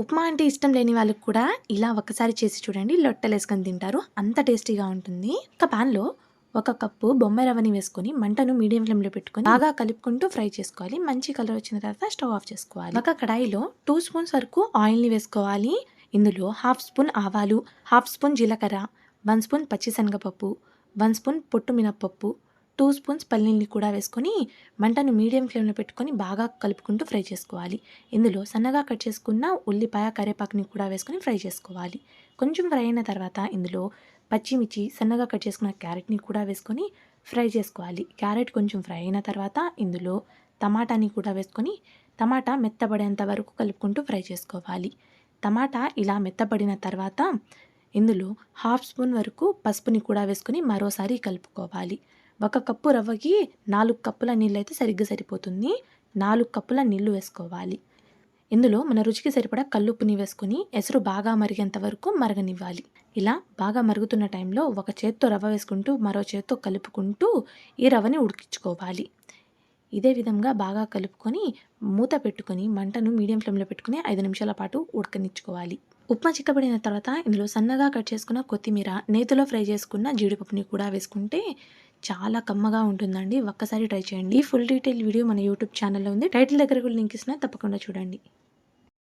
ఉప్మా అంటే ఇష్టం లేని వాళ్ళకి కూడా ఇలా ఒకసారి చేసి చూడండి. లొట్టలేసుకొని తింటారు. అంత టేస్టీగా ఉంటుంది. ఒక పాన్లో ఒక కప్పు బొమ్మ రవ్వని వేసుకొని మంటను మీడియం ఫ్లేమ్లో పెట్టుకొని బాగా కలుపుకుంటూ ఫ్రై చేసుకోవాలి. మంచి కలర్ వచ్చిన తర్వాత స్టవ్ ఆఫ్ చేసుకోవాలి. ఒక కడాయిలో టూ స్పూన్స్ వరకు ఆయిల్ని వేసుకోవాలి. ఇందులో హాఫ్ స్పూన్ ఆవాలు హాఫ్ స్పూన్ జీలకర్ర వన్ స్పూన్ పచ్చిశనగపప్పు వన్ స్పూన్ పొట్టు మినప్పప్పు టూ స్పూన్స్ పల్లీల్ని కూడా వేసుకొని మంటను మీడియం ఫ్లేమ్లో పెట్టుకొని బాగా కలుపుకుంటూ ఫ్రై చేసుకోవాలి. ఇందులో సన్నగా కట్ చేసుకున్న ఉల్లిపాయ కరివేపాకుని కూడా వేసుకొని ఫ్రై చేసుకోవాలి. కొంచెం ఫ్రై అయిన తర్వాత ఇందులో పచ్చిమిర్చి సన్నగా కట్ చేసుకున్న క్యారెట్ని కూడా వేసుకొని ఫ్రై చేసుకోవాలి. క్యారెట్ కొంచెం ఫ్రై అయిన తర్వాత ఇందులో టమాటాని కూడా వేసుకొని టమాటా మెత్తబడేంత వరకు కలుపుకుంటూ ఫ్రై చేసుకోవాలి. టమాటా ఇలా మెత్తబడిన తర్వాత ఇందులో హాఫ్ స్పూన్ వరకు పసుపుని కూడా వేసుకొని మరోసారి కలుపుకోవాలి. ఒక కప్పు రవ్వకి నాలుగు కప్పుల నీళ్ళు అయితే సరిగ్గా సరిపోతుంది. నాలుగు కప్పుల నీళ్ళు వేసుకోవాలి. ఇందులో మన రుచికి సరిపడా కల్లుప్పుని వేసుకొని ఎసురు బాగా మరిగేంత వరకు మరగనివ్వాలి. ఇలా బాగా మరుగుతున్న టైంలో ఒక చేత్తో రవ్వ వేసుకుంటూ మరో చేత్తో కలుపుకుంటూ ఈ రవ్వని ఉడికించుకోవాలి. ఇదే విధంగా బాగా కలుపుకొని మూత పెట్టుకొని మంటను మీడియం ఫ్లేమ్లో పెట్టుకుని ఐదు నిమిషాల పాటు ఉడకనిచ్చుకోవాలి. ఉప్మా చిక్కబడిన తర్వాత ఇందులో సన్నగా కట్ చేసుకున్న కొత్తిమీర నేతిలో ఫ్రై చేసుకున్న జీడిపప్పుని కూడా వేసుకుంటే చాలా కమ్మగా ఉంటుందండి. ఒక్కసారి ట్రై చేయండి. ఫుల్ డీటెయిల్ వీడియో మన యూట్యూబ్ ఛానల్లో ఉంది. టైటిల్ దగ్గర కూడా లింక్ ఇస్తున్నా తప్పకుండా చూడండి.